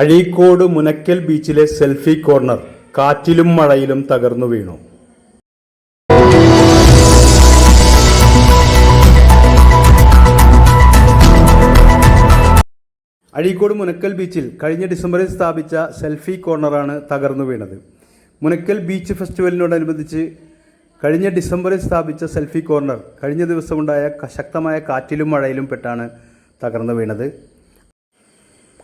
അഴീക്കോട് മുനക്കൽ ബീച്ചിലെ selfie corner കാറ്റിലും മഴയിലും തകർന്നു വീണു. അഴീക്കോട് മുനക്കൽ ബീച്ചിൽ കഴിഞ്ഞ ഡിസംബറിൽ സ്ഥാപിച്ച സെൽഫി കോർണറാണ് തകർന്നു വീണത്. മുനക്കൽ ബീച്ച് ഫെസ്റ്റിവലിനോടനുബന്ധിച്ച് കഴിഞ്ഞ ഡിസംബറിൽ സ്ഥാപിച്ച സെൽഫി കോർണർ കഴിഞ്ഞ ദിവസമുണ്ടായ ശക്തമായ കാറ്റിലും മഴയിലും പെട്ടാണ് തകർന്നു വീണത്.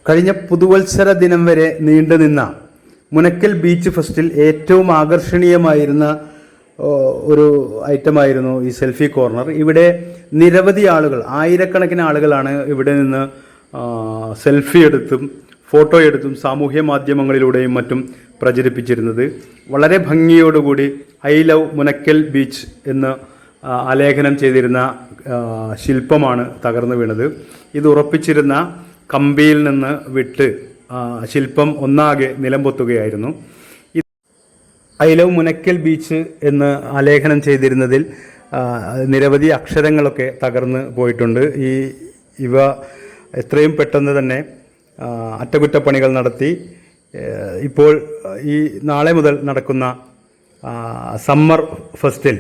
കഴിഞ്ഞ പുതുവത്സര ദിനം വരെ നീണ്ടുനിന്ന മുനക്കൽ ബീച്ച് ഫെസ്റ്റിൽ ഏറ്റവും ആകർഷണീയമായിരുന്ന ഒരു ഐറ്റമായിരുന്നു ഈ സെൽഫി കോർണർ. ഇവിടെ നിരവധി ആളുകൾ ആയിരക്കണക്കിന് ആളുകളാണ് ഇവിടെ നിന്ന് സെൽഫി എടുത്തും ഫോട്ടോ എടുത്തും സാമൂഹ്യ മാധ്യമങ്ങളിലൂടെയും മറ്റും പ്രചരിപ്പിച്ചിരുന്നത്. വളരെ ഭംഗിയോടുകൂടി ഐ ലവ് മുനക്കൽ ബീച്ച് എന്ന് ആലേഖനം ചെയ്തിരുന്ന ശില്പമാണ് തകർന്നു വീണത്. ഇത് ഉറപ്പിച്ചിരുന്ന കമ്പിയിൽ നിന്ന് വിട്ട് ശില്പം ഒന്നാകെ നിലംപൊത്തുകയായിരുന്നു. ഐലവ് മുനക്കൽ ബീച്ച് എന്ന് ആലേഖനം ചെയ്തിരുന്നതിൽ നിരവധി അക്ഷരങ്ങളൊക്കെ തകർന്ന് പോയിട്ടുണ്ട്. ഈ ഇവ എത്രയും പെട്ടെന്ന് തന്നെ അറ്റകുറ്റപ്പണികൾ നടത്തി. ഇപ്പോൾ ഈ നാളെ മുതൽ നടക്കുന്ന സമ്മർ ഫെസ്റ്റിൽ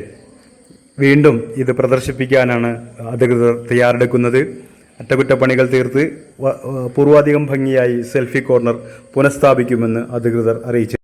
വീണ്ടും ഇത് പ്രദർശിപ്പിക്കാനാണ് അധികൃതർ തയ്യാറെടുക്കുന്നത്. അറ്റകുറ്റപ്പണികൾ തീർത്ത് പൂർവാധികം ഭംഗിയായി സെൽഫി കോർണർ പുനഃസ്ഥാപിക്കുമെന്ന് അധികൃതർ അറിയിച്ചു.